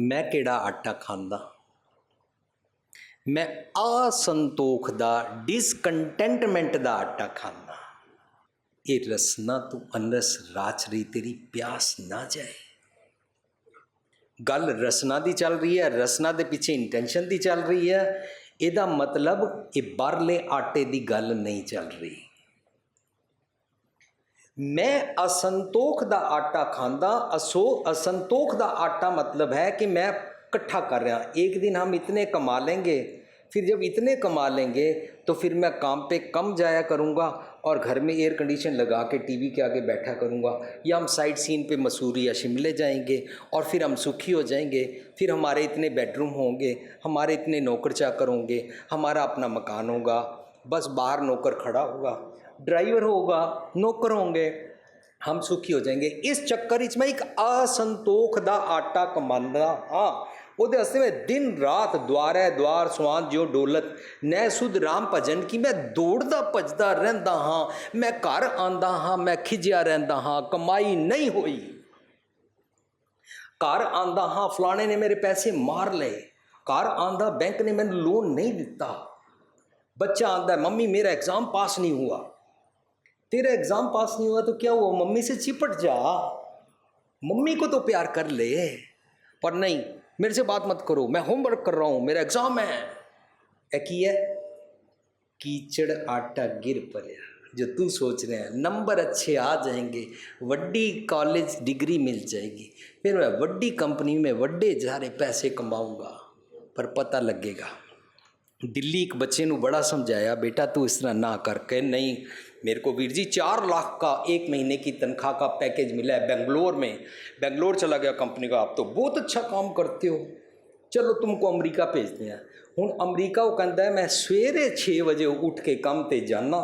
ਮੈਂ ਕਿਹੜਾ ਆਟਾ ਖਾਂਦਾ? ਮੈਂ ਅਸੰਤੋਖ ਦਾ ਡਿਸਕੰਟੈਂਟਮੈਂਟ ਦਾ ਆਟਾ ਖਾਂਦਾ। ਇਹ ਰਸਨਾ ਤੂੰ ਅਨਰਸ ਰਾਚ ਰਹੀ, ਤੇਰੀ ਪਿਆਸ ਨਾ ਜਾਏ। ਗੱਲ ਰਸਨਾ ਦੀ ਚੱਲ ਰਹੀ ਹੈ, ਰਸਨਾ ਦੇ ਪਿੱਛੇ ਇੰਟੈਂਸ਼ਨ ਦੀ ਚੱਲ ਰਹੀ ਹੈ। ਇਹਦਾ ਮਤਲਬ ਇਹ ਬਾਹਰਲੇ ਆਟੇ ਦੀ ਗੱਲ ਨਹੀਂ ਚੱਲ ਰਹੀ। ਮੈਂ ਅਸੰਤੋਖ ਦਾ ਆਟਾ ਖਾਂਦਾ ਅਸੋ ਅਸੰਤੋਖ ਦਾ आटा मतलब है कि मैं इकट्ठा कर रहा एक दिन हम इतने कमा लेंगे फिर जब इतने कमा लेंगे तो फिर मैं काम पे कम जाया करूँगा और घर में एयर कंडीशन लगा के टीवी के आगे बैठा करूँगा या हम साइड सीन पे मसूरी या शिमले जाएंगे और फिर हम सुखी हो जाएंगे फिर हमारे इतने बेडरूम होंगे हमारे इतने नौकर चाकर होंगे हमारा अपना मकान होगा बस बाहर नौकर खड़ा होगा ड्राइवर होगा नौकर होंगे हम सुखी हो जाएंगे इस चक्कर ਵਿੱਚ ਮੈਂ ਇੱਕ ਅਸੰਤੋਖ ਦਾ ਆਟਾ ਕਮਾਉਂਦਾ ਹਾਂ ਉਹਦੇ ਵਾਸਤੇ ਮੈਂ ਦਿਨ ਰਾਤ ਦੁਆਰੈ ਦੁਆਰ ਸੁਆਨ ਜਿਉ ਡੋਲਤ ਨੈ ਸੁਧ ਰਾਮ ਭਜਨ ਕੀ ਮੈਂ ਦੌੜਦਾ ਭਜਦਾ ਰਹਿੰਦਾ ਹਾਂ ਮੈਂ ਘਰ ਆਂਦਾ ਹਾਂ ਮੈਂ ਖਿਜਿਆ ਰਹਿੰਦਾ ਹਾਂ ਕਮਾਈ ਨਹੀਂ ਹੋਈ ਘਰ ਆਂਦਾ ਹਾਂ ਫਲਾਣੇ ਨੇ ਮੇਰੇ ਪੈਸੇ ਮਾਰ ਲਏ ਘਰ ਆਂਦਾ ਬੈਂਕ ਨੇ ਮੈਨੂੰ ਲੋਨ ਨਹੀਂ ਦਿੱਤਾ बच्चा आता है मम्मी मेरा एग्ज़ाम पास नहीं हुआ तेरा एग्ज़ाम पास नहीं हुआ तो क्या हुआ मम्मी से चिपट जा मम्मी को तो प्यार कर ले पर नहीं मेरे से बात मत करो मैं होमवर्क कर रहा हूँ मेरा एग्ज़ाम है ਇਹ ਕੀ ਹੈ कीचड़ आटा गिर पड़े जो तू सोच रहे हैं नंबर अच्छे आ जाएंगे वड्डी कॉलेज डिग्री मिल जाएगी फिर मैं वड्डी कंपनी में वड्डे सारे पैसे कमाऊंगा पर पता लगेगा ਦਿੱਲੀ ਇੱਕ ਬੱਚੇ ਨੂੰ ਬੜਾ ਸਮਝਾਇਆ बेटा तू इस तरह ना करके नहीं मेरे को वीर जी चार लाख का एक महीने की तनख्वाह का पैकेज मिला है बेंगलोर में बेंगलोर चला गया कंपनी का आप तो बहुत अच्छा काम करते हो चलो तुमको अमेरिका भेजते हैं ਹੁਣ ਅਮਰੀਕਾ ਉਹ ਕਹਿੰਦਾ ਹੈ, ਮੈਂ ਸਵੇਰੇ 6 ਵਜੇ ਉੱਠ ਕੇ ਕੰਮ ਤੇ ਜਾਣਾ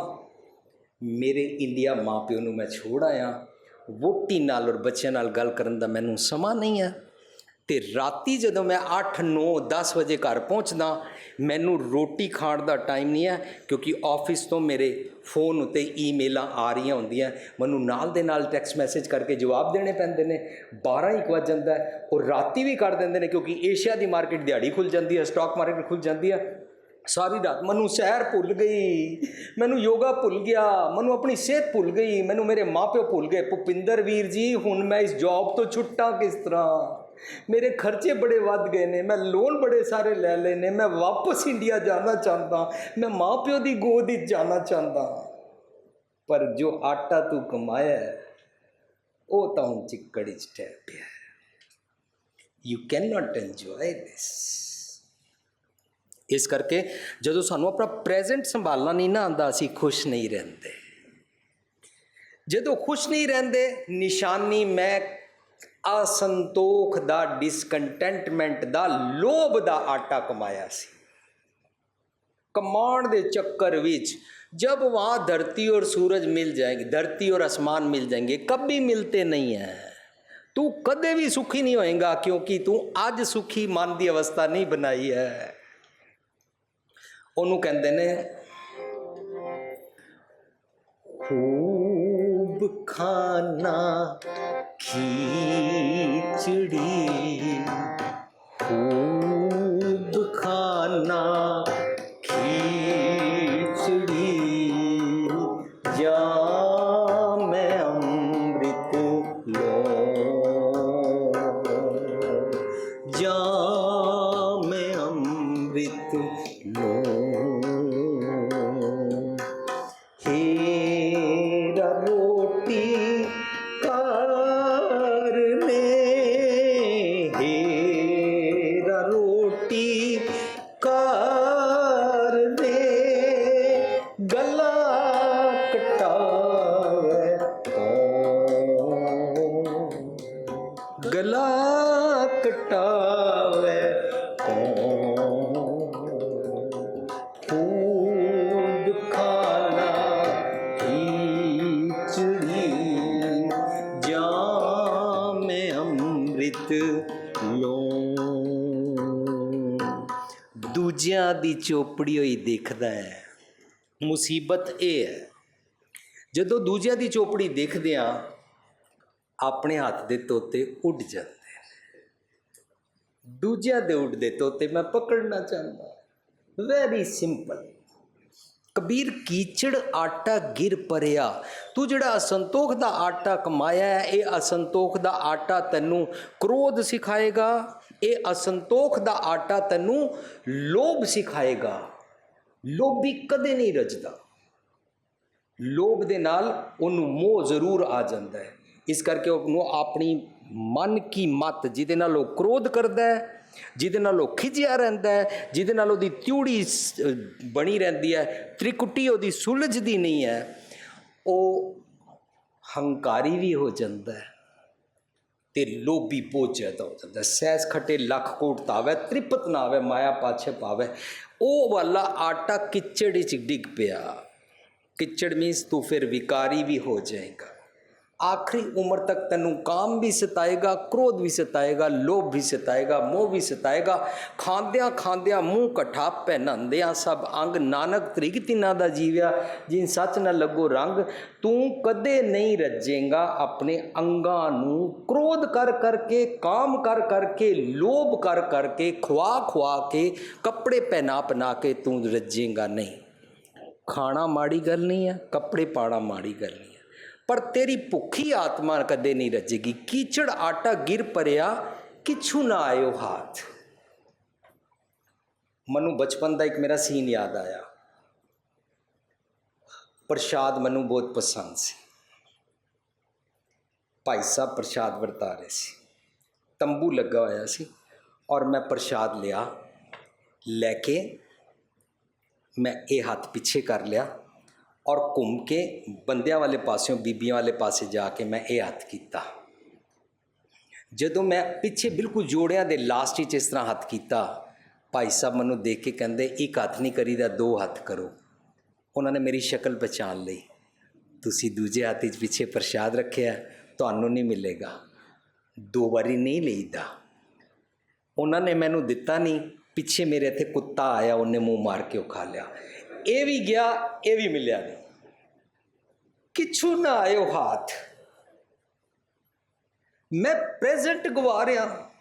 ਮੇਰੇ ਇੰਡੀਆ ਮਾਪਿਓ ਨੂੰ ਮੈਂ ਛੋੜ ਆਇਆ ਵੋਟੀ ਨਾਲ ਔਰ ਬੱਚਿਆਂ ਨਾਲ ਗੱਲ ਕਰਨ ਦਾ ਮੈਨੂੰ ਸਮਾਂ ਨਹੀਂ ਹੈ ਤੇ ਰਾਤੀ ਜਦੋਂ ਮੈਂ 8 9 10 ਵਜੇ ਘਰ ਪਹੁੰਚਦਾ, ਮੈਨੂੰ ਰੋਟੀ ਖਾਣ ਦਾ ਟਾਈਮ ਨਹੀਂ ਹੈ, ਕਿਉਂਕਿ ਆਫਿਸ ਤੋਂ ਮੇਰੇ ਫੋਨ ਉਤੇ ਈਮੇਲਾਂ ਆ ਰਹੀਆਂ ਹੁੰਦੀਆਂ। ਮੈਨੂੰ ਨਾਲ ਦੇ ਨਾਲ ਟੈਕਸਟ ਮੈਸੇਜ ਕਰਕੇ ਜਵਾਬ ਦੇਣੇ ਪੈਂਦੇ ਨੇ। 12 ਇੱਕ ਵੱਜ ਜਾਂਦਾ ਉਹ ਰਾਤੀ ਵੀ ਕਰ ਦਿੰਦੇ ਨੇ, ਕਿਉਂਕਿ ਏਸ਼ੀਆ ਦੀ ਮਾਰਕੀਟ ਦਿਹਾੜੀ ਖੁੱਲ ਜਾਂਦੀ ਹੈ ਸਟਾਕ ਮਾਰਕੀਟ ਖੁੱਲ ਜਾਂਦੀ ਹੈ। ਸਾਰੀ ਰਾਤ ਮੈਨੂੰ ਸ਼ਹਿਰ ਭੁੱਲ ਗਈ, ਮੈਨੂੰ ਯੋਗਾ ਭੁੱਲ ਗਿਆ, ਮੈਨੂੰ ਆਪਣੀ ਸਿਹਤ ਭੁੱਲ ਗਈ, ਮੈਨੂੰ ਮੇਰੇ ਮਾਪਿਓ ਭੁੱਲ ਗਏ। ਭੁਪਿੰਦਰ ਵੀਰ ਜੀ, ਹੁਣ ਮੈਂ ਇਸ ਜੌਬ ਤੋਂ ਛੁੱਟਾਂ ਕਿਸ ਤਰ੍ਹਾਂ? ਮੇਰੇ ਖਰਚੇ ਬੜੇ ਵੱਧ ਗਏ ਨੇ, ਮੈਂ ਲੋਨ ਬੜੇ ਸਾਰੇ ਲੈ ਲਏ ਨੇ, ਮੈਂ ਵਾਪਸ ਇੰਡੀਆ ਜਾਣਾ ਚਾਹੁੰਦਾ, ਮੈਂ ਮਾਪਿਓ ਦੀ ਗੋਦ ਵਿੱਚ ਜਾਣਾ ਚਾਹੁੰਦਾ। ਪਰ ਜੋ ਆਟਾ ਤੂੰ ਕਮਾਇਆ ਉਹ ਤਾਂ ਹੁਣ ਚਿੱਕੜ ਵਿੱਚ ਠਹਿਰ ਪਿਆ you can not enjoy this ਇਸ ਕਰਕੇ ਜਦੋਂ ਸਾਨੂੰ ਆਪਣਾ ਪ੍ਰੈਜ਼ੈਂਟ ਸੰਭਾਲਣਾ ਨਹੀਂ ਨਾ ਆਂਦਾ ਅਸੀਂ ਖੁਸ਼ ਨਹੀਂ ਰਹਿੰਦੇ। ਜਦੋਂ ਖੁਸ਼ ਨਹੀਂ ਰਹਿੰਦੇ, ਨਿਸ਼ਾਨੀ ਮੈਂ ਅਸੰਤੋਖ ਦਾ ਡਿਸਕੰਟੈਂਟਮੈਂਟ ਦਾ ਲੋਭ ਦਾ ਆਟਾ ਕਮਾਇਆ ਸੀ कमांड ਦੇ ਚੱਕਰ ਵਿੱਚ जब वहाँ धरती और सूरज मिल जाएंगे धरती और आसमान मिल जाएंगे कभी मिलते नहीं है तू कदे भी सुखी नहीं होएगा क्योंकि तू ਅੱਜ ਸੁਖੀ ਮਨ ਦੀ ਅਵਸਥਾ ਨਹੀਂ ਬਣਾਈ ਹੈ ਉਹਨੂੰ ਕਹਿੰਦੇ ਨੇ 하나 기질이 호 ਦੀ ਚੋਪੜੀ ਹੋਈ ਦੇਖਦਾ ਹੈ। ਮੁਸੀਬਤ ਇਹ ਹੈ, ਜਦੋਂ ਦੂਜਿਆਂ ਦੀ ਚੋਪੜੀ ਦੇਖਦੇ ਆ ਆਪਣੇ ਹੱਥ ਦੇ ਤੋਤੇ ਉੱਡ ਜਾਂਦੇ ਨੇ। ਦੂਜਿਆਂ ਦੇ ਉੱਡਦੇ ਤੋਤੇ ਮੈਂ ਪਕੜਨਾ ਚਾਹੁੰਦਾ ਵੈਰੀ ਸਿੰਪਲ ਕਬੀਰ ਕੀਚੜ ਆਟਾ ਗਿਰ ਪਰਿਆ। ਤੂੰ ਜਿਹੜਾ ਅਸੰਤੋਖ ਦਾ ਆਟਾ ਕਮਾਇਆ ਹੈ, ਇਹ ਅਸੰਤੋਖ ਦਾ ਆਟਾ ਤੈਨੂੰ ਕ੍ਰੋਧ ਸਿਖਾਏਗਾ। ਇਹ ਅਸੰਤੋਖ ਦਾ ਆਟਾ ਤੈਨੂੰ ਲੋਭ ਸਿਖਾਏਗਾ। ਲੋਭੀ ਕਦੇ ਨਹੀਂ ਰਜਦਾ। ਲੋਭ ਦੇ ਨਾਲ ਉਹਨੂੰ ਮੋਹ ਜ਼ਰੂਰ ਆ ਜਾਂਦਾ ਹੈ। ਇਸ ਕਰਕੇ ਉਹਨੂੰ ਆਪਣੀ ਮਨ ਕੀ ਮਤ, ਜਿਹਦੇ ਨਾਲ ਉਹ ਕ੍ਰੋਧ ਕਰਦਾ ਹੈ, ਜਿਹਦੇ ਨਾਲ ਉਹ ਖਿਜਿਆ ਰਹਿੰਦਾ ਹੈ, ਜਿਹਦੇ ਨਾਲ ਉਹਦੀ ਤਿਉੜੀ ਸ- ਬਣੀ ਰਹਿੰਦੀ ਹੈ, ਤ੍ਰਿਕੁਟੀ ਉਹਦੀ ਸੁਲਝਦੀ ਨਹੀਂ ਹੈ, ਉਹ ਹੰਕਾਰੀ ਵੀ ਹੋ ਜਾਂਦਾ ਹੈ। ਤੇ ਲੋਭੀ ਪੋਚੈ ਜ਼ਿਆਦਾ ਹੋ ਜਾਂਦਾ ਸੈਸ ਖਟੇ ਲੱਖ ਕੋਟ ਤਾਵੇ ਤ੍ਰਿਪਤ ਨਾ ਆਵੇ ਮਾਇਆ ਪਾਛੇ ਪਾਵੇ। ਉਹ ਵਾਲਾ ਆਟਾ ਕਿਚੜ ਵਿੱਚ ਡਿੱਗ ਪਿਆ। ਕਿਚੜ ਮੀਨਸ ਤੂੰ ਫਿਰ ਵਿਕਾਰੀ ਵੀ ਹੋ ਜਾਏਗਾ। ਆਖਰੀ ਉਮਰ ਤੱਕ ਤੈਨੂੰ ਕਾਮ ਵੀ ਸਤਾਏਗਾ, ਕ੍ਰੋਧ ਵੀ ਸਤਾਏਗਾ, ਲੋਭ ਵੀ ਸਤਾਏਗਾ, ਮੋਹ ਵੀ ਸਤਾਏਗਾ। ਖਾਂਦਿਆਂ ਖਾਂਦਿਆਂ ਮੂੰਹ ਕਠਾ ਪਹਿਨੰਦਿਆਂ ਸਭ ਅੰਗ ਨਾਨਕ ਤ੍ਰਿਗ ਤਿਨਾ ਦਾ ਜੀਵਿਆ, ਜਿਨ ਸੱਚ ਨਾ ਲੱਗੋ ਰੰਗ, ਤੂੰ ਕਦੇ ਨਹੀਂ ਰੱਜੇਗਾ ਆਪਣੇ ਅੰਗਾਂ ਨੂੰ। ਕ੍ਰੋਧ ਕਰ ਕਰਕੇ, ਕਾਮ ਕਰ ਕਰਕੇ, ਲੋਭ ਕਰ ਕਰਕੇ ਖਵਾ ਖਵਾ ਕੇ, ਕੱਪੜੇ ਪਹਿਨਾ ਪਹਿਨਾ ਕੇ ਤੂੰ ਰੱਜੇਗਾ ਨਹੀਂ। ਖਾਣਾ ਮਾੜੀ ਗੱਲ ਨਹੀਂ ਹੈ, ਕੱਪੜੇ ਪਾਣਾ ਮਾੜੀ ਗੱਲ ਨਹੀਂ। ਪਰ ਤੇਰੀ ਭੁੱਖੀ ਆਤਮਾ ਕਦੇ ਨਹੀਂ ਰੱਜੇਗੀ। ਕੀਚੜ ਆਟਾ ਗਿਰ ਪਰਿਆ, ਕਿਛੂ ਨਾ ਆਇਓ ਹੱਥ। ਮੈਨੂੰ ਬਚਪਨ ਦਾ ਇੱਕ ਮੇਰਾ ਸੀਨ ਯਾਦ ਆਇਆ। ਪ੍ਰਸ਼ਾਦ ਮੈਨੂੰ ਬਹੁਤ ਪਸੰਦ ਸੀ। ਭਾਈ ਸਾਹਿਬ ਪ੍ਰਸ਼ਾਦ ਵਰਤਾ ਰਹੇ ਸੀ। ਤੰਬੂ ਲੱਗਾ ਹੋਇਆ ਸੀ ਔਰ ਮੈਂ ਪ੍ਰਸ਼ਾਦ ਲਿਆ। ਲੈ ਕੇ ਮੈਂ ਇਹ ਹੱਥ ਪਿੱਛੇ ਕਰ ਲਿਆ। ਔਰ ਘੁੰਮ ਕੇ ਬੰਦਿਆਂ ਵਾਲੇ ਪਾਸਿਓਂ, ਬੀਬੀਆਂ ਵਾਲੇ ਪਾਸੇ ਜਾ ਕੇ ਮੈਂ ਇਹ ਹੱਥ ਕੀਤਾ। ਜਦੋਂ ਮੈਂ ਪਿੱਛੇ ਬਿਲਕੁਲ ਜੋੜਿਆਂ ਦੇ ਲਾਸਟ ਵਿੱਚ ਇਸ ਤਰ੍ਹਾਂ ਹੱਥ ਕੀਤਾ, ਭਾਈ ਸਾਹਿਬ ਮੈਨੂੰ ਦੇਖ ਕੇ ਕਹਿੰਦੇ, ਇੱਕ ਹੱਥ ਨਹੀਂ ਕਰੀਦਾ, ਦੋ ਹੱਥ ਕਰੋ। ਉਹਨਾਂ ਨੇ ਮੇਰੀ ਸ਼ਕਲ ਪਛਾਣ ਲਈ। ਤੁਸੀਂ ਦੂਜੇ ਹੱਥ ਵਿੱਚ ਪਿੱਛੇ ਪ੍ਰਸ਼ਾਦ ਰੱਖਿਆ, ਤੁਹਾਨੂੰ ਨਹੀਂ ਮਿਲੇਗਾ। ਦੋ ਵਾਰੀ ਨਹੀਂ ਲਈਦਾ। ਉਹਨਾਂ ਨੇ ਮੈਨੂੰ ਦਿੱਤਾ ਨਹੀਂ। ਪਿੱਛੇ ਮੇਰੇ ਇੱਥੇ ਕੁੱਤਾ ਆਇਆ, ਉਹਨੇ ਮੂੰਹ ਮਾਰ ਕੇ ਉਹ ਖਾ ਲਿਆ ਇਹ ਵੀ ਗਿਆ, ਇਹ ਵੀ ਮਿਲਿਆ ਨਹੀਂ। ਕਿਛੂ ਨਾ ਆਇਓ ਹਾਥ। ਮੈਂ ਪ੍ਰੈਜ਼ੈਂਟ ਗਵਾ ਰਿਹਾ।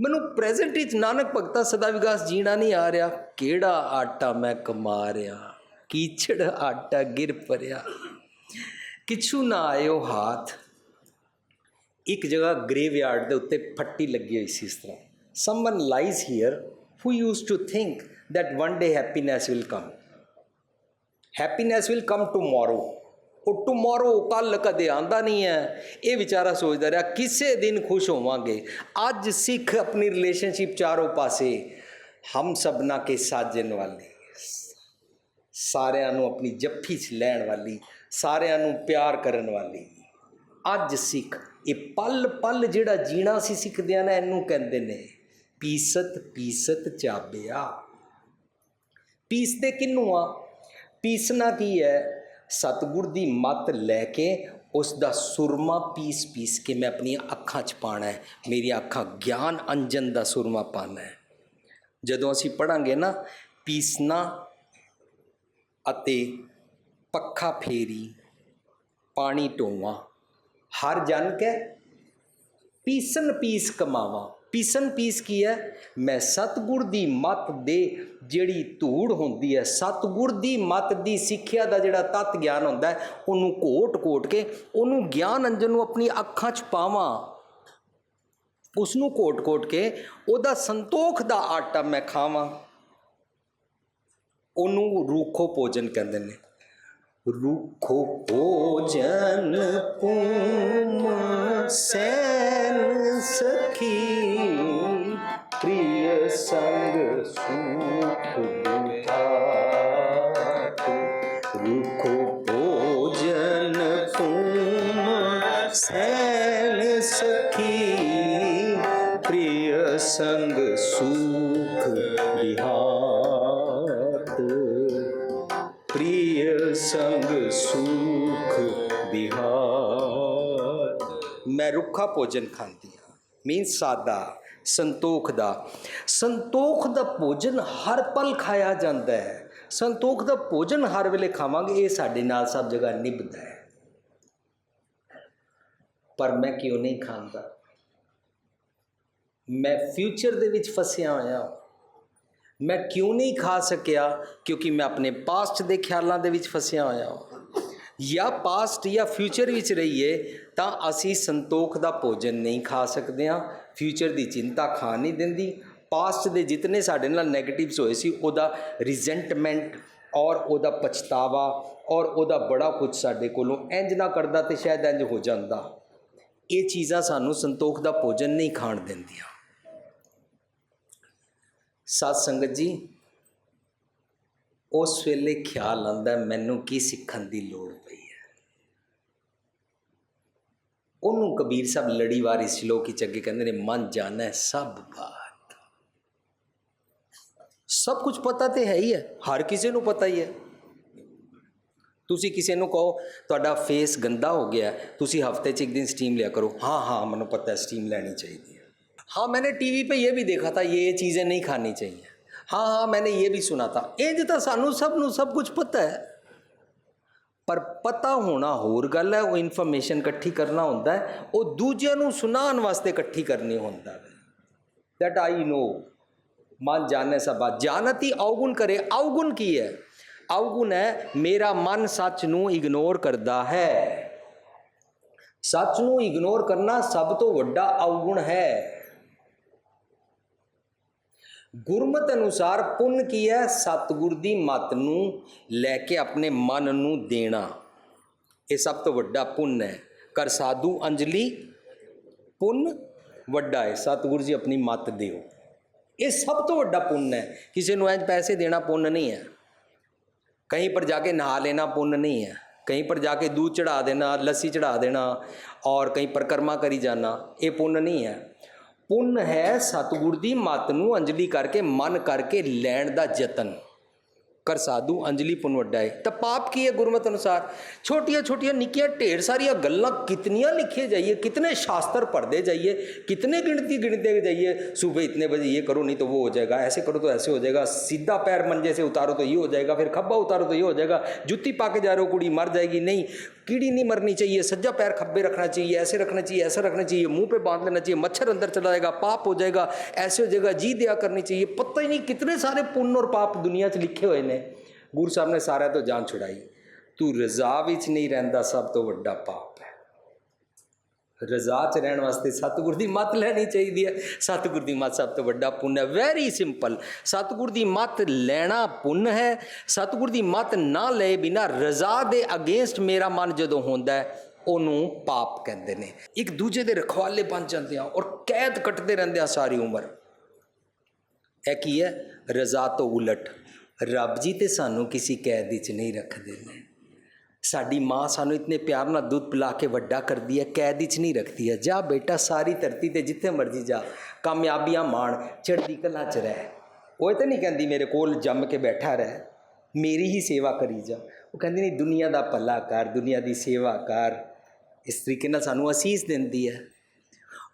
ਮੈਨੂੰ ਪ੍ਰੈਜ਼ੈਂਟ ਵਿੱਚ ਨਾਨਕ ਭਗਤਾ ਸਦਾ ਵਿਗਾਸ ਜੀਣਾ ਨਹੀਂ ਆ ਰਿਹਾ। ਕਿਹੜਾ ਆਟਾ ਮੈਂ ਕਮਾ ਰਿਹਾ? ਕੀਚੜ ਆਟਾ ਗਿਰ ਪਰਿਆ ਕਿਛੂ ਨਾ ਆਇਓ ਹਾਥ। ਇੱਕ ਜਗ੍ਹਾ ਗ੍ਰੇਵਯਾਰਡ ਦੇ ਉੱਤੇ ਫੱਟੀ ਲੱਗੀ ਹੋਈ ਸੀ ਇਸ ਤਰ੍ਹਾਂ। Someone lies here who used to think that one day happiness will come happiness will come tomorrow. ਉਹ tomorrow ਕੱਲ ਕਦੇ ਆਂਦਾ ਨਹੀਂ ਹੈ। ਇਹ ਵਿਚਾਰਾ ਸੋਚਦਾ ਰਿਹਾ, ਕਿਸੇ ਦਿਨ ਖੁਸ਼ ਹੋਵਾਂਗੇ। ਅੱਜ ਸਿੱਖ ਆਪਣੀ ਰਿਲੇਸ਼ਨਸ਼ਿਪ ਚਾਰੋਂ ਪਾਸੇ, ਹਮ ਸਭਨਾ ਕੇ ਸਾਜਨ ਵਾਲੀ। ਸਾਰਿਆਂ ਨੂੰ ਆਪਣੀ ਜੱਫੀ 'ਚ ਲੈਣ ਵਾਲੀ, ਸਾਰਿਆਂ ਨੂੰ ਪਿਆਰ ਕਰਨ ਵਾਲੀ। ਅੱਜ ਸਿੱਖ, ਇਹ ਪਲ ਪਲ ਜਿਹੜਾ ਜੀਣਾ ਸੀ ਸਿੱਖਦਿਆਂ ਨੇ, ਇਹਨੂੰ ਕਹਿੰਦੇ ਨੇ, ਪੀਸਤ ਪੀਸਤ ਚਾਬਿਆ। ਪੀਸਦੇ ਕਿਹਨੂੰ ਆ? ਪੀਸਣਾ ਕੀ ਹੈ? ਸਤਿਗੁਰ ਦੀ ਮੱਤ ਲੈ ਕੇ ਉਸ ਦਾ ਸੁਰਮਾ ਪੀਸ ਪੀਸ ਕੇ ਮੈਂ ਆਪਣੀਆਂ ਅੱਖਾਂ 'ਚ ਪਾਣਾ ਹੈ। ਮੇਰੀਆਂ ਅੱਖਾਂ ਗਿਆਨ ਅੰਜਨ ਦਾ ਸੁਰਮਾ ਪਾਣਾ ਹੈ। ਜਦੋਂ ਅਸੀਂ ਪੜਾਂਗੇ ਨਾ, ਪੀਸਣਾ ਅਤੇ ਪੱਖਾ ਫੇਰੀ, ਪਾਣੀ ਢੋਵਾ, ਹਰ ਜਨ ਕੇ ਪੀਸਨ ਪੀਸ ਕਮਾਵਾ। ਪੀਸਨ ਪੀਸ ਕੀ ਹੈ? ਮੈਂ ਸਤਗੁਰ ਦੀ ਮਤ ਦੇ ਜਿਹੜੀ ਧੂੜ ਹੁੰਦੀ ਹੈ, ਸਤਗੁਰ ਦੀ ਮਤ ਦੀ ਸਿੱਖਿਆ ਦਾ ਜਿਹੜਾ ਤਤ ਗਿਆਨ ਹੁੰਦਾ ਹੈ, ਉਹਨੂੰ ਕੋਟ-ਕੋਟ ਕੇ ਉਹਨੂੰ ਗਿਆਨ ਅੰਜਨ ਨੂੰ ਆਪਣੀ ਅੱਖਾਂ 'ਚ ਪਾਵਾਂ। ਉਸ ਨੂੰ ਕੋਟ-ਕੋਟ ਕੇ ਉਹਦਾ ਸੰਤੋਖ ਦਾ ਆਟਾ ਮੈਂ ਖਾਵਾਂ। ਉਹਨੂੰ ਰੂਖੋ ਭੋਜਨ ਕਹਿੰਦੇ ਨੇ। ਰੂਖੋ ਭੋਜਨ ਪੂਮ ਸੈਨ ਸਖੀ। ਪ੍ਰਿਯ ਸੰਗ ਸੁਖ ਦੁਖਾਤ ਰੂਖੋ ਭੋਜਨ ਪੂਮ ਸੈਨ ਸਖੀ। ਪ੍ਰਿਯ ਸੰਗ ਮੈਂ ਰੁੱਖਾ ਭੋਜਨ ਖਾਂਦੀ ਹਾਂ ਮੀਨ ਸਾਦਾ, ਸੰਤੋਖ ਦਾ। ਸੰਤੋਖ ਦਾ ਭੋਜਨ ਹਰ ਪਲ ਖਾਇਆ ਜਾਂਦਾ ਹੈ। ਸੰਤੋਖ ਦਾ ਭੋਜਨ ਹਰ ਵੇਲੇ ਖਾਵਾਂਗੇ, ਇਹ ਸਾਡੇ ਨਾਲ ਸਭ ਜਗ੍ਹਾ ਨਿਭਦਾ ਹੈ। ਪਰ ਮੈਂ ਕਿਉਂ ਨਹੀਂ ਖਾਂਦਾ? ਮੈਂ ਫਿਊਚਰ ਦੇ ਵਿੱਚ ਫਸਿਆ ਹੋਇਆ ਮੈਂ ਕਿਉਂ ਨਹੀਂ ਖਾ ਸਕਿਆ? ਕਿਉਂਕਿ ਮੈਂ ਆਪਣੇ ਪਾਸਟ ਦੇ ਖਿਆਲਾਂ ਦੇ ਵਿੱਚ ਫਸਿਆ ਹੋਇਆ ਹਾਂ। ਜਾਂ ਪਾਸਟ ਜਾਂ ਫਿਊਚਰ ਵਿੱਚ ਰਹੀਏ ਤਾਂ ਅਸੀਂ ਸੰਤੋਖ ਦਾ ਭੋਜਨ ਨਹੀਂ ਖਾ ਸਕਦੇ ਹਾਂ ਫਿਊਚਰ ਦੀ ਚਿੰਤਾ ਖਾ ਨਹੀਂ ਦਿੰਦੀ। ਪਾਸਟ ਦੇ ਜਿਤਨੇ ਸਾਡੇ ਨਾਲ ਨੈਗੇਟਿਵਸ ਹੋਏ ਸੀ, ਉਹਦਾ ਰਿਜ਼ੈਂਟਮੈਂਟ ਔਰ ਉਹਦਾ ਪਛਤਾਵਾ ਔਰ ਉਹਦਾ ਬੜਾ ਕੁਝ ਸਾਡੇ ਕੋਲੋਂ ਇੰਜ ਨਾ ਕਰਦਾ ਤੇ ਸ਼ਾਇਦ ਇੰਜ ਹੋ ਜਾਂਦਾ। ਇਹ ਚੀਜ਼ਾਂ ਸਾਨੂੰ ਸੰਤੋਖ ਦਾ ਭੋਜਨ ਨਹੀਂ ਖਾਣ ਦਿੰਦੀਆਂ। ਸਤ ਸੰਗਤ ਜੀ, ਉਸ ਵੇਲੇ ਖਿਆਲ ਆਉਂਦਾ ਮੈਨੂੰ ਕੀ ਸਿੱਖਣ ਦੀ ਲੋੜ ਪਈ ਹੈ ਉਹਨੂੰ ਕਬੀਰ ਸਾਹਿਬ ਲੜੀਵਾਰੀ ਸ਼ਲੋਕ ਵਿੱਚ ਅੱਗੇ ਕਹਿੰਦੇ ਨੇ ਮਨ ਜਾਣਾ ਹੈ ਸਭ ਬਾਤ ਸਭ ਕੁਝ ਪਤਾ ਤੇ ਹੈ ਹੀ ਹੈ ਹਰ ਕਿਸੇ ਨੂੰ ਪਤਾ ਹੀ ਹੈ ਤੁਸੀਂ ਕਿਸੇ ਨੂੰ ਕਹੋ ਤੁਹਾਡਾ ਫੇਸ ਗੰਦਾ ਹੋ ਗਿਆ ਹੈ, ਤੁਸੀਂ ਹਫਤੇ 'ਚ ਇੱਕ ਦਿਨ ਸਟੀਮ ਲਿਆ ਕਰੋ हाँ हाँ ਮੈਨੂੰ पता है स्टीम लेनी चाहिए हाँ मैंने टीवी पे ये भी देखा था ये ये चीज़ें नहीं खानी चाहिए हाँ हाँ मैंने ये भी सुना था ਇੰਜ ਤਾਂ ਸਾਨੂੰ ਸਭ ਨੂੰ ਸਭ ਕੁਝ ਪਤਾ ਹੈ ਪਰ ਪਤਾ ਹੋਣਾ ਹੋਰ ਗੱਲ ਹੈ, ਉਹ ਇਨਫੋਰਮੇਸ਼ਨ ਇਕੱਠੀ ਕਰਨਾ ਹੁੰਦਾ ਹੈ, ਉਹ ਦੂਜਿਆਂ ਨੂੰ ਸੁਣਾਉਣ ਵਾਸਤੇ ਇਕੱਠੀ ਕਰਨੀ ਹੁੰਦਾ ਹੈ। ਦੈਟ ਆਈ ਨੋ ਮਨ ਜਾਣੇ ਸਭਾ। ਬਾਤ ਜਾਣਤੀ ਅਵਗੁਣ ਕਰੇ। ਅਵਗੁਣ ਕੀ ਹੈ? ਅਵਗੁਣ ਹੈ, ਮੇਰਾ ਮਨ ਸੱਚ ਨੂੰ ਇਗਨੋਰ ਕਰਦਾ ਹੈ। ਸੱਚ ਨੂੰ ਇਗਨੋਰ ਕਰਨਾ ਸਭ ਤੋਂ ਵੱਡਾ ਅਵਗੁਣ ਹੈ। ਗੁਰਮਤ ਅਨੁਸਾਰ ਪੁੰਨ ਕੀ ਹੈ? ਸਤਗੁਰ ਦੀ ਮਤ ਨੂੰ ਲੈ ਕੇ ਆਪਣੇ ਮਨ ਨੂੰ ਦੇਣਾ। ਇਹ ਸਭ ਤੋਂ ਵੱਡਾ ਪੁੰਨ ਹੈ। ਕਰ ਸਾਧੂ ਅੰਜਲੀ, ਪੁੰਨ ਵੱਡਾ ਹੈ। ਸਤਗੁਰ ਜੀ ਆਪਣੀ ਮਤ ਦਿਓ। ਇਹ ਸਭ ਤੋਂ ਵੱਡਾ ਪੁੰਨ ਹੈ। ਕਿਸੇ ਨੂੰ ਐਂ ਪੈਸੇ ਦੇਣਾ ਪੁੰਨ ਨਹੀਂ ਹੈ। ਕਹੀਂ ਪਰ ਜਾ ਕੇ ਨਹਾ ਲੈਣਾ ਪੁੰਨ ਨਹੀਂ ਹੈ। ਕਹੀਂ ਪਰ ਜਾ ਕੇ ਦੂਧ ਚੜਾ ਦੇਣਾ, ਲੱਸੀ ਚੜਾ ਦੇਣਾ ਔਰ ਕਹੀਂ ਪਰਕਰਮਾ ਕਰੀ ਜਾਣਾ, ਇਹ ਪੁੰਨ ਨਹੀਂ ਹੈ। ਪੁੰਨ ਹੈ ਸਤਿਗੁਰ ਦੀ ਮੱਤ ਨੂੰ ਅੰਜਲੀ ਕਰਕੇ ਮਨ ਕਰਕੇ ਲੈਣ ਦਾ ਯਤਨ। कर साधु अंजलि पुनवड्डाए तब पाप की है गुरमत अनुसार, छोटिया छोटिया निकिया, ढेर सारिया गल् कितनियाँ लिखे जाइए, कितने शास्त्र पढ़ते जाइए, कितने गिनती गिनते जाइए, सुबह इतने बजे ये करो, नहीं तो वो हो जाएगा, ऐसे करो तो ऐसे हो जाएगा, सीधा पैर मंजे से उतारो तो ये हो जाएगा, फिर खब्बा उतारो तो ये हो जाएगा, जुत्ती पा के जा रहे हो कुड़ी, मर जाएगी, नहीं, कीड़ी नहीं मरनी चाहिए, सज्जा पैर खब्बे रखना चाहिए, ऐसे रखना चाहिए, ऐसा रखना चाहिए, मुँह पे बाँध लेना चाहिए, मच्छर अंदर चला जाएगा, पाप हो जाएगा, ऐसे हो जाएगा, जी दया करनी चाहिए, पता ही नहीं कितने सारे पुण्य और पाप दुनिया 'च लिखे हुए ने ਨੇ ਗੁਰੂ ਸਾਹਿਬ ਨੇ ਸਾਰਿਆਂ ਤੋਂ ਜਾਨ ਛੁਡਾਈ। ਤੂੰ ਰਜ਼ਾ ਵਿੱਚ ਨਹੀਂ ਰਹਿੰਦਾ, ਸਭ ਤੋਂ ਵੱਡਾ ਪਾਪ ਹੈ। ਰਜ਼ਾ 'ਚ ਰਹਿਣ ਵਾਸਤੇ ਸਤਿਗੁਰ ਦੀ ਮੱਤ ਲੈਣੀ ਚਾਹੀਦੀ ਹੈ। ਸਤਿਗੁਰ ਦੀ ਮੱਤ ਸਭ ਤੋਂ ਵੱਡਾ ਪੁੰਨ ਹੈ। ਵੈਰੀ ਸਿੰਪਲ ਸਤਿਗੁਰ ਦੀ ਮੱਤ ਲੈਣਾ ਪੁੰਨ ਹੈ। ਸਤਿਗੁਰ ਦੀ ਮੱਤ ਨਾ ਲਏ ਬਿਨਾ ਰਜ਼ਾ ਦੇ ਅਗੇਂਸਟ ਮੇਰਾ ਮਨ ਜਦੋਂ ਹੁੰਦਾ ਹੈ, ਉਹਨੂੰ ਪਾਪ ਕਹਿੰਦੇ ਨੇ। ਇੱਕ ਦੂਜੇ ਦੇ ਰਖਵਾਲੇ ਬਣ ਜਾਂਦੇ ਆ ਔਰ ਕੈਦ ਕੱਟਦੇ ਰਹਿੰਦੇ ਆ ਸਾਰੀ ਉਮਰ। ਇਹ ਕੀ ਹੈ? ਰਜ਼ਾ ਤੋਂ ਉਲਟ। ਰੱਬ ਜੀ ਤੇ ਸਾਨੂੰ ਕਿਸੇ ਕੈਦ ਵਿੱਚ ਨਹੀਂ ਰੱਖਦੇ ਨੇ। ਸਾਡੀ ਮਾਂ ਸਾਨੂੰ ਇਤਨੇ ਪਿਆਰ ਨਾਲ ਦੁੱਧ ਪਿਲਾ ਕੇ ਵੱਡਾ ਕਰਦੀ ਹੈ, ਕੈਦ ਵਿੱਚ ਨਹੀਂ ਰੱਖਦੀ ਹੈ। ਜਾ ਬੇਟਾ, ਸਾਰੀ ਧਰਤੀ ਤੇ ਜਿੱਥੇ ਮਰਜ਼ੀ ਜਾ, ਕਾਮਯਾਬੀਆਂ ਮਾਣ, ਚੜ੍ਹਦੀ ਕਲਾ ਚ ਰਹਿ। ਉਹ ਤਾਂ ਨਹੀਂ ਕਹਿੰਦੀ ਮੇਰੇ ਕੋਲ ਜੰਮ ਕੇ ਬੈਠਾ ਰਹਿ, ਮੇਰੀ ਹੀ ਸੇਵਾ ਕਰੀ ਜਾ। ਉਹ ਕਹਿੰਦੀ ਨਹੀਂ, ਦੁਨੀਆ ਦਾ ਭਲਾ ਕਰ, ਦੁਨੀਆ ਦੀ ਸੇਵਾ ਕਰ। ਇਸ ਤਰੀਕੇ ਨਾਲ ਸਾਨੂੰ ਅਸੀਸ ਦਿੰਦੀ ਹੈ।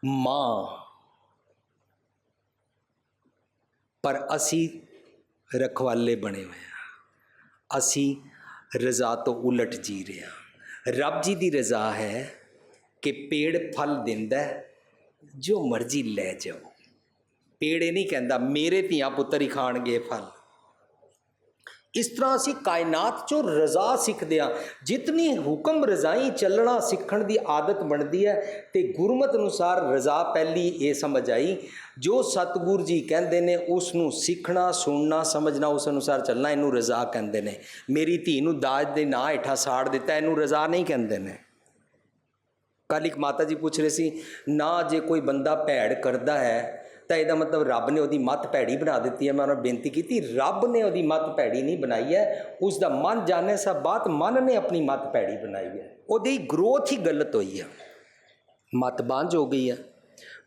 ਮਾਂ, ਪਰ ਅਸੀਂ ਰਖਵਾਲੇ ਬਣੇ ਹੋਏ ਹਾਂ ਅਸੀਂ ਰਜ਼ਾ ਤੋਂ ਉਲਟ ਜੀ ਰਹੇ ਹਾਂ ਰੱਬ ਜੀ ਦੀ ਰਜ਼ਾ ਹੈ ਕਿ ਪੇੜ ਫਲ ਦਿੰਦਾ ਜੋ ਮਰਜ਼ੀ ਲੈ ਜਾਓ। ਪੇੜ ਇਹ ਨਹੀਂ ਕਹਿੰਦਾ, ਮੇਰੇ ਧੀਆਂ ਪੁੱਤਰ ਹੀ ਖਾਣਗੇ ਫਲ। ਇਸ ਤਰ੍ਹਾਂ ਅਸੀਂ ਕਾਇਨਾਤ ਚੋਂ ਰਜ਼ਾ ਸਿੱਖਦੇ ਹਾਂ। ਜਿਤਨੀ ਹੁਕਮ ਰਜ਼ਾਈ ਚੱਲਣਾ ਸਿੱਖਣ ਦੀ ਆਦਤ ਬਣਦੀ ਹੈ ਤੇ ਗੁਰਮਤ ਅਨੁਸਾਰ ਰਜ਼ਾ ਪਹਿਲੀ ਇਹ ਸਮਝ ਆਈ। ਜੋ ਸਤਿਗੁਰ ਜੀ ਕਹਿੰਦੇ ਨੇ ਉਸ ਨੂੰ ਸਿੱਖਣਾ, ਸੁਣਨਾ, ਸਮਝਣਾ, ਉਸ ਅਨੁਸਾਰ ਚੱਲਣਾ, ਇਹਨੂੰ ਰਜ਼ਾ ਕਹਿੰਦੇ ਨੇ। ਮੇਰੀ ਧੀ ਨੂੰ ਦਾਜ ਦੇ ਨਾਂ ਹੇਠਾਂ ਸਾੜ ਦਿੱਤਾ, ਇਹਨੂੰ ਰਜ਼ਾ ਨਹੀਂ ਕਹਿੰਦੇ ਨੇ। ਕੱਲ੍ਹ ਇੱਕ ਮਾਤਾ ਜੀ ਪੁੱਛ ਰਹੇ ਸੀ, ਨਾ ਜੇ ਕੋਈ ਬੰਦਾ ਭੈੜ ਕਰਦਾ ਹੈ ਤਾਂ ਇਹਦਾ ਮਤਲਬ ਰੱਬ ਨੇ ਉਹਦੀ ਮੱਤ ਭੈੜੀ ਬਣਾ ਦਿੱਤੀ ਹੈ। ਮੈਂ ਉਹਨਾਂ ਨੂੰ ਬੇਨਤੀ ਕੀਤੀ, ਰੱਬ ਨੇ ਉਹਦੀ ਮੱਤ ਭੈੜੀ ਨਹੀਂ ਬਣਾਈ ਹੈ। ਉਸ ਦਾ ਮਨ ਜਾਣੇ ਸਭ ਬਾਤ, ਮਨ ਨੇ ਆਪਣੀ ਮੱਤ ਭੈੜੀ ਬਣਾਈ ਹੈ। ਉਹਦੀ ਗਰੋਥ ਹੀ ਗਲਤ ਹੋਈ ਹੈ। ਮਤ ਬਾਂਝ ਹੋ ਗਈ ਹੈ।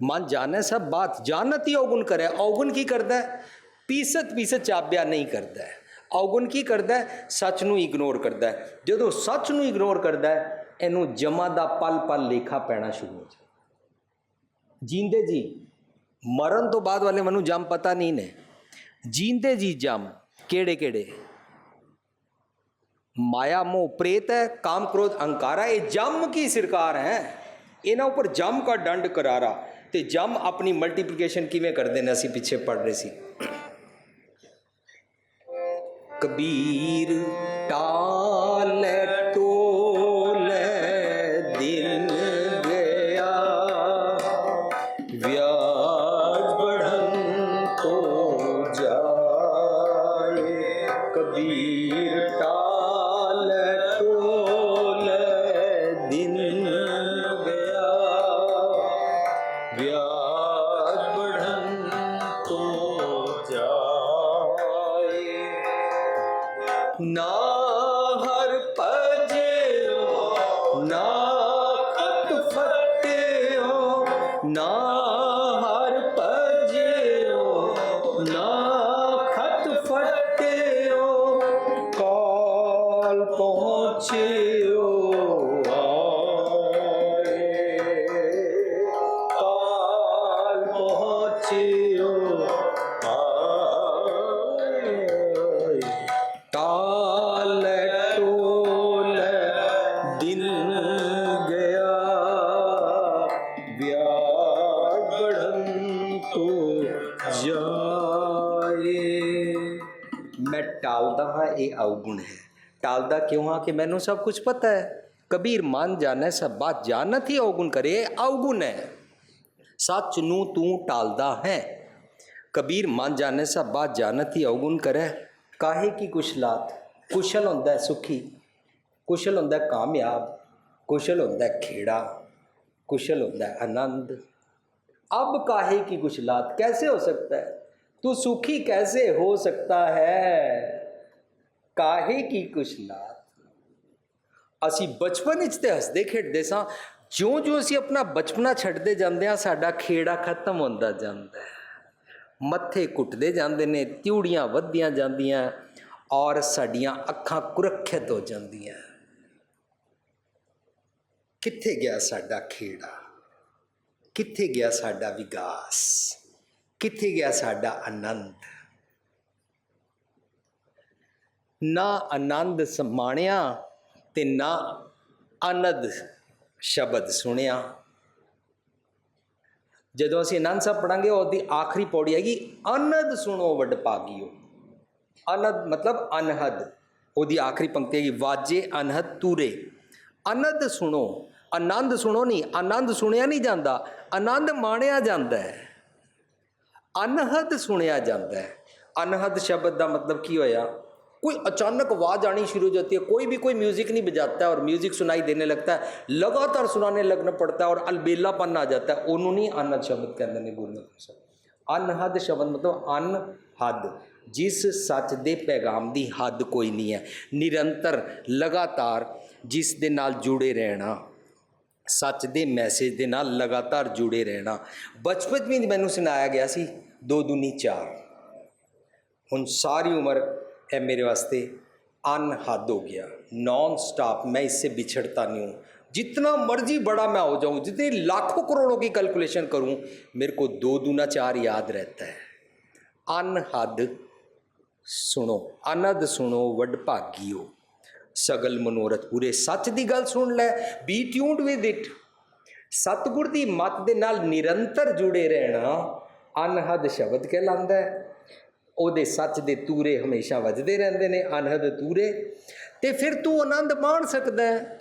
ਮਨ ਜਾਣੇ ਸਭ ਬਾਤ, ਜਾਣਤ ਹੀ ਔਗੁਣ ਕਰੇ ਔਗੁਣ ਕੀ ਕਰਦਾ ਹੈ? ਪੀਸਤ ਪੀਸਤ ਚਾਬਿਆ ਨਹੀਂ ਕਰਦਾ ਹੈ। ਔਗੁਣ ਕੀ ਕਰਦਾ ਹੈ? ਸੱਚ ਨੂੰ ਇਗਨੋਰ ਕਰਦਾ ਹੈ। ਜਦੋਂ ਸੱਚ ਨੂੰ ਇਗਨੋਰ ਕਰਦਾ ਹੈ, ਇਹਨੂੰ ਜਮਾ ਦਾ ਪਲ ਪਲ ਲੇਖਾ ਪੈਣਾ ਸ਼ੁਰੂ ਹੋ ਜਾਂਦਾ ਜੀਂਦੇ ਜੀ ਮਰਨ ਤੋਂ ਬਾਅਦ ਵਾਲੇ ਮੈਨੂੰ ਜਮ ਪਤਾ ਨਹੀਂ ਨੇ। ਜੀਂਦੇ ਜੀ ਜਮ, ਕਿਹੜੇ ਕਿਹੜੇ? ਮਾਇਆ ਮੋਹ ਪ੍ਰੇਤ ਹੈ, ਕਾਮ ਕ੍ਰੋਧ ਅਹੰਕਾਰਾ ਇਹ ਜਮ ਕੀ ਸਰਕਾਰ ਹੈ? ਇਹਨਾਂ ਉੱਪਰ ਜਮ ਕਾ ਡੰਡ ਕਰਾਰਾ। ਤੇ ਜਮ ਆਪਣੀ ਮਲਟੀਪਲੀਕੇਸ਼ਨ ਕਿਵੇਂ ਕਰਦੇ ਨੇ ਅਸੀਂ ਪਿੱਛੇ ਪੜ ਰਹੇ ਸੀ। ਕਬੀਰ ਟਾ ਜਾਏ ਮੈਂ ਟਾਲਦਾ ਹਾਂ ਇਹ ਅਵਗੁਣ ਹੈ ਟਾਲਦਾ ਕਿਉਂ ਹਾਂ ਕਿ ਮੈਨੂੰ ਸਭ ਕੁਝ ਪਤਾ ਹੈ ਕਬੀਰ ਮਨ ਜਾਣੈ ਸਭ ਬਾਤ ਜਾਣਤ ਹੀ ਅਵਗੁਣ ਕਰੇ ਇਹ ਅਵਗੁਣ ਹੈ ਸੱਚ ਨੂੰ ਤੂੰ ਟਾਲਦਾ ਹੈ ਕਬੀਰ ਮਨ ਜਾਣੈ ਸਭ ਬਾਤ ਜਾਣਤ ਹੀ ਅਵਗੁਣ ਕਰੈ ਕਾਹੇ ਕੀ ਕੁਸ਼ਲਾਤ ਕੁਸ਼ਲ ਹੁੰਦਾ ਹੈ ਸੁਖੀ ਕੁਸ਼ਲ ਹੁੰਦਾ ਹੈ ਕਾਮਯਾਬ ਕੁਸ਼ਲ ਹੁੰਦਾ ਹੈ ਖੇੜਾ कुशल होता है आनंद अब काहे की कुशलात कैसे हो सकता है तू सुखी कैसे हो सकता है ਕਾਹੇ ਕੀ ਕੁਸ਼ਲਾਤ ਅਸੀਂ ਬਚਪਨ ਵਿੱਚ ਤੇ ਹੱਸਦੇ ਖੇਡਦੇ ਸਾਂ ਜਿਉਂ-ਜਿਉਂ ਅਸੀਂ ਆਪਣਾ ਬਚਪਨਾ ਛੱਡਦੇ ਜਾਂਦੇ ਹਾਂ ਸਾਡਾ ਖੇੜਾ ਖਤਮ ਹੁੰਦਾ ਜਾਂਦਾ ਹੈ ਮੱਥੇ ਕੁੱਟਦੇ ਜਾਂਦੇ ਨੇ ਤਿਉੜੀਆਂ ਵੱਧਦੀਆਂ ਜਾਂਦੀਆਂ ਔਰ ਸਾਡੀਆਂ ਅੱਖਾਂ ਕੁਰੱਖਿਅਤ ਹੋ ਜਾਂਦੀਆਂ ਕਿੱਥੇ ਗਿਆ ਸਾਡਾ ਖੇੜਾ ਕਿੱਥੇ ਗਿਆ ਸਾਡਾ ਵਿਕਾਸ? ਕਿੱਥੇ ਗਿਆ ਸਾਡਾ ਆਨੰਦ? ਨਾ ਆਨੰਦ ਸਮਾਣਿਆ ਤੇ ਨਾ ਆਨੰਦ ਸ਼ਬਦ ਸੁਣਿਆ। ਜਦੋਂ ਅਸੀਂ ਆਨੰਦ ਸਾਹਿਬ ਪੜਾਂਗੇ ਉਹਦੀ ਆਖਰੀ ਪੌੜੀ ਹੈਗੀ ਆਨੰਦ ਸੁਣੋ ਵੱਡ ਭਾਗਿਓ। ਆਨੰਦ ਮਤਲਬ ਅਨਹਦ। ਉਹਦੀ ਆਖਰੀ ਪੰਕਤੀ ਹੈਗੀ, ਵਾਜੇ ਅਨਹਦ ਤੂਰੇ। ਆਨੰਦ ਸੁਣੋ ਆਨੰਦ ਸੁਣੋ ਨਹੀਂ ਆਨੰਦ ਸੁਣਿਆ ਨਹੀਂ ਜਾਂਦਾ ਆਨੰਦ ਮਾਣਿਆ ਜਾਂਦਾ ਹੈ ਅਨਹਦ ਸੁਣਿਆ ਜਾਂਦਾ ਹੈ ਅਨਹਦ ਸ਼ਬਦ ਦਾ मतलब ਕੀ ਹੋਇਆ कोई अचानक आवाज आनी शुरू हो जाती है कोई भी कोई म्यूजिक नहीं बजाता है और म्यूजिक सुनाई देने लगता है लगातार सुनाने लगना पड़ता है और अलबेलापन आ जाता है ਉਹਨੂੰ ਨਹੀਂ ਅਨਹਦ ਸ਼ਬਦ ਕਹਿੰਦੇ ਨੇ ਗੁਰਮਤਿ ਸਾਹਿਬ ਅਨਹਦ ਸ਼ਬਦ ਮਤਲਬ ਅਨਹਦ ਜਿਸ ਸੱਚ ਦੇ ਪੈਗਾਮ ਦੀ ਹੱਦ ਕੋਈ ਨਹੀਂ ਹੈ ਨਿਰੰਤਰ ਲਗਾਤਾਰ ਜਿਸ ਦੇ ਨਾਲ ਜੁੜੇ ਰਹਿਣਾ ਸੱਚ ਦੇ ਮੈਸੇਜ ਦੇ ਨਾਲ ਲਗਾਤਾਰ ਜੁੜੇ ਰਹਿਣਾ ਬਚਪਨ ਵਿੱਚ ਮੈਨੂੰ ਸੁਣਾਇਆ ਗਿਆ ਸੀ ਦੋ ਦੁਨੀ ਚਾਰ ਹੁਣ ਸਾਰੀ ਉਮਰ ਇਹ ਮੇਰੇ ਵਾਸਤੇ अनहद हो गया नॉन स्टॉप मैं इससे बिछड़ता नहीं हूँ जितना मर्जी बड़ा मैं हो जाऊं जितनी लाखों करोड़ों की कैलकुलेशन करूं मेरे को दो दूना चार याद रहता है अनहद ਸੁਣੋ ਅਨਦ ਸੁਣੋ ਵਡ ਭਾਗੀਓ ਸਗਲ ਮਨੋਰਥ। ਪੂਰੇ ਸੱਚ ਦੀ ਗੱਲ ਸੁਣ ਲੈ ਬੀ ਟਿਊਨਡ ਵਿਦ ਇਟ ਸਤਿਗੁਰ ਦੀ ਮੱਤ ਦੇ ਨਾਲ ਨਿਰੰਤਰ ਜੁੜੇ ਰਹਿਣਾ ਅਨਹਦ ਸ਼ਬਦ ਕਹਿਲਾਂਦਾ ਹੈ। ਉਹਦੇ ਸੱਚ ਦੇ ਤੂਰੇ ਹਮੇਸ਼ਾ ਵੱਜਦੇ ਰਹਿੰਦੇ ਨੇ, ਅਨਹਦ ਤੂਰੇ। ਤੇ ਫਿਰ ਤੂੰ ਆਨੰਦ ਮਾਣ ਸਕਦਾ ਹੈ।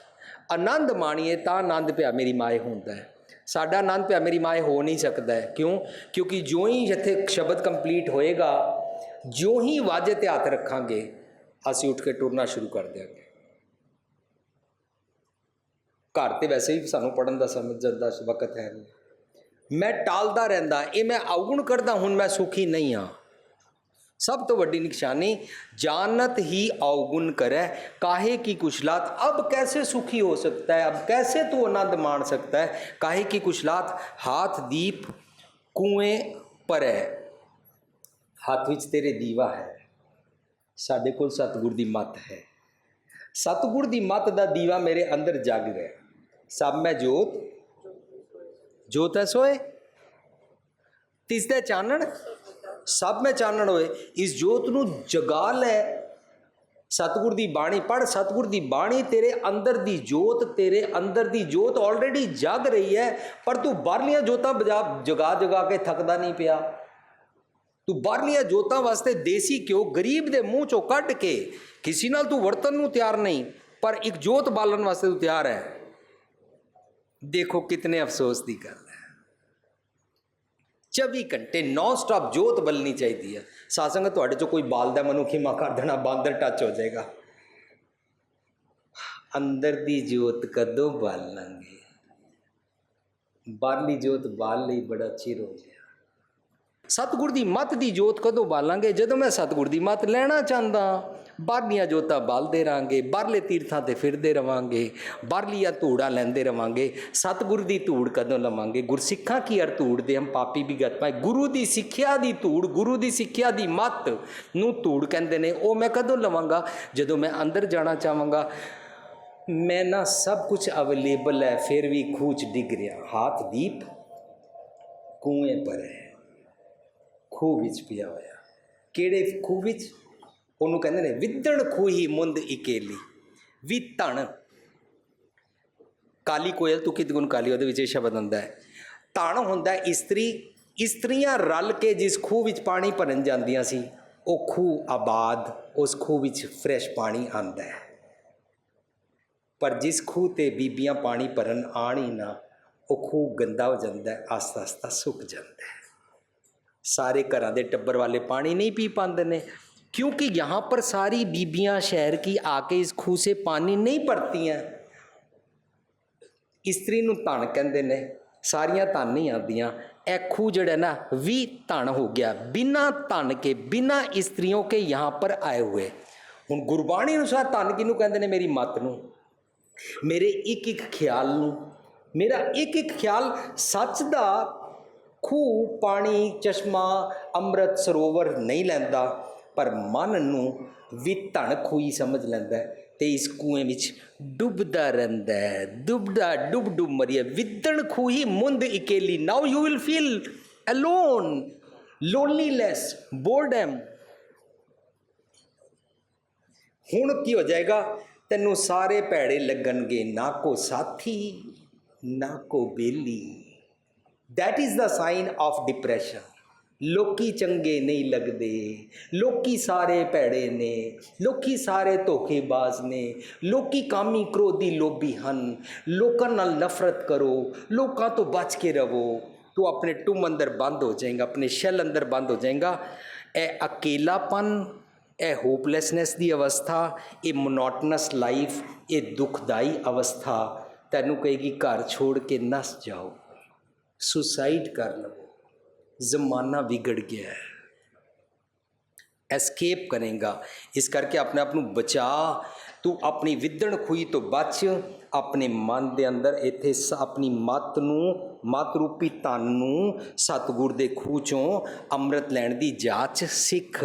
ਆਨੰਦ ਮਾਣੀਏ ਤਾਂ ਆਨੰਦ ਪਿਆ ਮੇਰੀ ਮਾਏ ਹੁੰਦਾ ਹੈ। ਸਾਡਾ ਆਨੰਦ ਪਿਆ ਮੇਰੀ ਮਾਏ ਹੋ ਨਹੀਂ ਸਕਦਾ ਹੈ। ਕਿਉਂ? ਕਿਉਂਕਿ ਜੋ ਹੀ ਜਿੱਥੇ ਸ਼ਬਦ ਕੰਪਲੀਟ ਹੋਏਗਾ ਜੋ ਹੀ ਵਾਜੇ ਤੇ ਹੱਥ ਰੱਖਾਂਗੇ, ਅਸੀਂ ਉੱਠ ਕੇ ਟੁਰਨਾ ਸ਼ੁਰੂ ਕਰ ਦਿਆਂਗੇ। ਘਰ ਤੇ ਵੈਸੇ ਹੀ ਸਾਨੂੰ ਪੜਨ ਦਾ ਸਮਝਣ ਦਾ ਵਕਤ ਹੈ ਨਹੀਂ। ਮੈਂ ਟਾਲਦਾ ਰਹਿੰਦਾ, ਇਹ ਮੈਂ ਔਗਣ ਕਰਦਾ, ਹੁਣ ਮੈਂ ਸੁਖੀ ਨਹੀਂ ਹਾਂ। ਸਭ ਤੋਂ ਵੱਡੀ ਨਿਸ਼ਾਨੀ, ਜਾਨਤ ਹੀ ਔਗੁਣ ਕਰੈ, ਕਾਹੇ ਕੀ ਕੁਸ਼ਲਾਤ, ਅਬ ਕੈਸੇ ਸੁਖੀ ਹੋ ਸਕਤਾ ਹੈ, ਅਬ ਕੈਸੇ ਤੂੰ ਆਨੰਦ ਮਾਣ ਸਕਤਾ ਹੈ, ਕਾਹੇ ਕੀ ਕੁਸ਼ਲਾਤ, ਹਾਥ ਦੀਪ ਕੂਏ ਪਰੈ ਹੱਥ ਵਿੱਚ ਤੇਰੇ ਦੀਵਾ ਹੈ, ਸਾਡੇ ਕੋਲ ਸਤਗੁਰ ਦੀ ਮੱਤ ਹੈ। ਸਤਗੁਰ ਦੀ ਮੱਤ ਦਾ ਦੀਵਾ ਮੇਰੇ ਅੰਦਰ ਜਗ ਗਿਆ। ਸਭ ਮੈਂ ਜੋਤ ਜੋਤ ਹੈ ਸੋਏ ਤਿਸ ਦਾ ਚਾਨਣ ਸਭ ਮੈਂ ਚਾਨਣ ਹੋਏ ਇਸ ਜੋਤ ਨੂੰ ਜਗਾ ਲੈ ਸਤਿਗੁਰ ਦੀ ਬਾਣੀ ਪੜ ਸਤਿਗੁਰ ਦੀ ਬਾਣੀ ਤੇਰੇ ਅੰਦਰ ਦੀ ਜੋਤ ਤੇਰੇ ਅੰਦਰ ਦੀ ਜੋਤ ਆਲਰੇਡੀ ਜਗ ਰਹੀ ਹੈ ਪਰ ਤੂੰ ਬਾਹਰਲੀਆਂ ਜੋਤਾਂ ਬਜਾ ਜਗਾ ਜਗਾ ਕੇ ਥੱਕਦਾ ਨਹੀਂ ਪਿਆ ਤੂੰ ਬਾਹਰਲੀਆਂ ਜੋਤਾਂ ਵਾਸਤੇ ਦੇਸੀ ਘਿਓ ਗਰੀਬ ਦੇ ਮੂੰਹ ਚੋਂ ਕੱਢ ਕੇ ਕਿਸੇ ਨਾਲ ਤੂੰ ਵਰਤਨ ਨੂੰ ਤਿਆਰ ਨਹੀਂ ਪਰ ਇੱਕ ਜੋਤ ਬਾਲਣ ਵਾਸਤੇ ਤੂੰ ਤਿਆਰ ਹੈ ਦੇਖੋ ਕਿਤਨੇ ਅਫਸੋਸ ਦੀ ਗੱਲ ਹੈ। 24 ਘੰਟੇ ਨੌਨ ਸਟਾਪ ਜੋਤ ਬਲਣੀ ਚਾਹੀਦੀ ਹੈ। ਸਾਸੰਗ ਤੁਹਾਡੇ ਚੋਂ ਕੋਈ ਬਾਲ ਦਾ ਮਨੁੱਖੀ ਮਾ ਕਰ ਦੇਣਾ, ਬਾਂਦਰ ਟੱਚ ਹੋ ਜਾਏਗਾ। ਅੰਦਰ ਦੀ ਜੋਤ ਕਦੋਂ ਬਾਲਾਂਗੇ ਬਾਹਰਲੀ ਜੋਤ ਬਾਲ ਲਈ ਬੜਾ ਚਿਰ ਹੋ ਗਿਆ। ਸਤਿਗੁਰ ਦੀ ਮੱਤ ਦੀ ਜੋਤ ਕਦੋਂ ਬਾਲਾਂਗੇ ਜਦੋਂ ਮੈਂ ਸਤਿਗੁਰ ਦੀ ਮੱਤ ਲੈਣਾ ਚਾਹੁੰਦਾ ਬਾਹਰਲੀਆਂ ਜੋਤਾਂ ਬਾਲਦੇ ਰਾਂਗੇ ਬਾਹਰਲੇ ਤੀਰਥਾਂ ਤੇ ਫਿਰਦੇ ਰਵਾਂਗੇ, ਬਾਹਰਲੀਆਂ ਧੂੜਾਂ ਲੈਂਦੇ ਰਵਾਂਗੇ, ਸਤਿਗੁਰ ਦੀ ਧੂੜ ਕਦੋਂ ਲਵਾਂਗੇ? ਗੁਰਸਿੱਖਾਂ ਕੀ ਅਰ ਧੂੜ ਦੇ? ਹਮ ਪਾਪੀ ਵੀ ਗਤ ਪਾਏ। ਗੁਰੂ ਦੀ ਸਿੱਖਿਆ ਦੀ ਧੂੜ, ਗੁਰੂ ਦੀ ਸਿੱਖਿਆ ਦੀ ਮੱਤ ਨੂੰ ਧੂੜ ਕਹਿੰਦੇ ਨੇ, ਉਹ ਮੈਂ ਕਦੋਂ ਲਵਾਂਗਾ? ਜਦੋਂ ਮੈਂ ਅੰਦਰ ਜਾਣਾ ਚਾਹਾਂਗਾ, ਮੈਂ ਨਾ ਸਭ ਕੁਝ ਅਵੇਲੇਬਲ ਹੈ, ਫਿਰ ਵੀ ਖੂਚ ਡਿੱਗ ਰਿਹਾ। ਹਾਥ ਦੀਪ ਕੂਏ ਪਰ ਹੈ ਖੂਹ ਵਿੱਚ ਪਿਆ ਹੋਇਆ। ਕਿਹੜੇ ਖੂਹ ਵਿੱਚ? ਉਹਨੂੰ ਕਹਿੰਦੇ ਨੇ ਵਿਦਣ ਖੂਹੀ ਮੁੰਦ ਇਕੇਲੀ ਵੀ ਧਣ ਕਾਲੀ ਕੋਇਲ, ਤੂੰ ਕਿਤ ਗੁਣ ਕਾਲੀ, ਉਹਦੇ ਵਿੱਚ ਇਹ ਸ਼ਬਦ ਹੁੰਦਾ ਹੈ। ਧਣ ਹੁੰਦਾ ਇਸਤਰੀ, ਇਸਤਰੀਆਂ ਰਲ ਕੇ ਜਿਸ ਖੂਹ ਵਿੱਚ ਪਾਣੀ ਭਰਨ ਜਾਂਦੀਆਂ ਸੀ, ਉਹ ਖੂਹ ਆਬਾਦ, ਉਸ ਖੂਹ ਵਿੱਚ ਫਰੈਸ਼ ਪਾਣੀ ਆਉਂਦਾ ਹੈ। ਪਰ ਜਿਸ ਖੂਹ ਤੇ ਬੀਬੀਆਂ ਪਾਣੀ ਭਰਨ ਆਣ ਹੀ ਨਾ, ਉਹ ਖੂਹ ਗੰਦਾ ਹੋ ਜਾਂਦਾ ਹੈ ਆਸਤਾ ਆਸਤਾ ਸੁੱਕ ਜਾਂਦਾ ਹੈ। ਸਾਰੇ ਘਰਾਂ ਦੇ ਟੱਬਰ ਵਾਲੇ ਪਾਣੀ ਨਹੀਂ ਪੀ ਪਾਉਂਦੇ ਨੇ क्योंकि यहाँ पर सारी बीबियाँ शहर की आके इस खूह से पानी नहीं भरती हैं ਇਸਤਰੀ ਨੂੰ ਧਨ ਕਹਿੰਦੇ ਨੇ ਸਾਰੀਆਂ ਧਨ ਨਹੀਂ ਆਉਂਦੀਆਂ ਇਹ ਖੂਹ ਜਿਹੜਾ ਨਾ ਵੀ ਧਨ ਹੋ ਗਿਆ ਬਿਨਾ ਧਨ ਕੇ ਬਿਨਾ ਇਸਤਰੀਆਂ ਕੇ यहाँ पर ਆਏ ਹੋਏ ਹੁਣ ਗੁਰਬਾਣੀ ਅਨੁਸਾਰ ਧਨ ਕਿਹਨੂੰ ਕਹਿੰਦੇ ਨੇ ਮੇਰੀ ਮੱਤ ਨੂੰ ਮੇਰੇ ਇੱਕ ਇੱਕ ਖਿਆਲ ਨੂੰ ਮੇਰਾ ਇੱਕ ਇੱਕ ਖਿਆਲ ਸੱਚ ਦਾ ਖੂਹ ਪਾਣੀ ਚਸ਼ਮਾ ਅੰਮ੍ਰਿਤ ਸਰੋਵਰ ਨਹੀਂ ਲੈਂਦਾ ਪਰ ਮਨ ਨੂੰ ਵੀ ਧਣ ਖੂਹੀ ਸਮਝ ਲੈਂਦਾ ਹੈ ਤੇ ਇਸ ਕੂਏ ਵਿੱਚ ਡੁੱਬਦਾ ਰਹਿੰਦਾ ਹੈ। ਡੁੱਬਦਾ, ਡੁੱਬ ਡੁੱਬ ਮਰੀਏ ਵਿਦਣ ਖੂਹੀ ਮੁੰਦ ਇਕੇਲੀ। Now you will feel alone loneliness boredom ਹੁਣ ਕੀ ਹੋ ਜਾਏਗਾ? ਤੈਨੂੰ ਸਾਰੇ ਭੈੜੇ ਲੱਗਣਗੇ। ਨਾ ਕੋ ਸਾਥੀ, ਨਾ ਕੋ ਬੇਲੀ। That is the sign of depression. ਲੋਕੀ ਚੰਗੇ ਨਹੀਂ ਲੱਗਦੇ, ਲੋਕੀ ਸਾਰੇ ਭੈੜੇ ਨੇ, ਲੋਕੀ ਸਾਰੇ ਧੋਖੇਬਾਜ਼ ਨੇ, ਲੋਕੀ ਕਾਮੀ ਕ੍ਰੋਧੀ ਲੋਭੀ ਹਨ, ਲੋਕਾਂ ਨਾਲ ਨਫ਼ਰਤ ਕਰੋ, ਲੋਕਾਂ ਤੋਂ ਬਚ ਕੇ ਰਹੋ ਤੂੰ ਆਪਣੇ ਟੁੰਮ ਅੰਦਰ ਬੰਦ ਹੋ ਜਾਏਗਾ, ਆਪਣੇ ਸ਼ੈਲ ਅੰਦਰ ਬੰਦ ਹੋ ਜਾਏਗਾ। ਇਹ ਅਕੇਲਾਪਨ, ਇਹ ਹੋਪਲੈਸਨੈਸ ਦੀ ਅਵਸਥਾ, ਇਹ ਮੋਨੋਟਨਸ ਲਾਈਫ, ਇਹ ਦੁਖਦਾਈ ਅਵਸਥਾ। ਤੈਨੂੰ ਕਹੇਗੀ, ਘਰ ਛੋੜ ਕੇ ਨਸ ਜਾਓ, ਸੁਸਾਈਡ ਕਰ ਲਵੋ। ਜ਼ਮਾਨਾ ਵਿਗੜ ਗਿਆ ਹੈ। ਐਸਕੇਪ ਕਰੇਗਾ। ਇਸ ਕਰਕੇ ਆਪਣੇ ਆਪ ਨੂੰ ਬਚਾ। ਤੂੰ ਆਪਣੀ ਵਿਦਣ ਖੂਈ ਤੋਂ ਬਚ। ਆਪਣੇ ਮਨ ਦੇ ਅੰਦਰ ਇੱਥੇ ਸ- ਆਪਣੀ ਮਤ ਨੂੰ, ਮਤ ਰੂਪੀ ਤਨ ਨੂੰ, ਸਤਿਗੁਰ ਦੇ ਖੂਹ ਚੋਂ ਅੰਮ੍ਰਿਤ ਲੈਣ ਦੀ ਜਾਚ ਸਿੱਖ।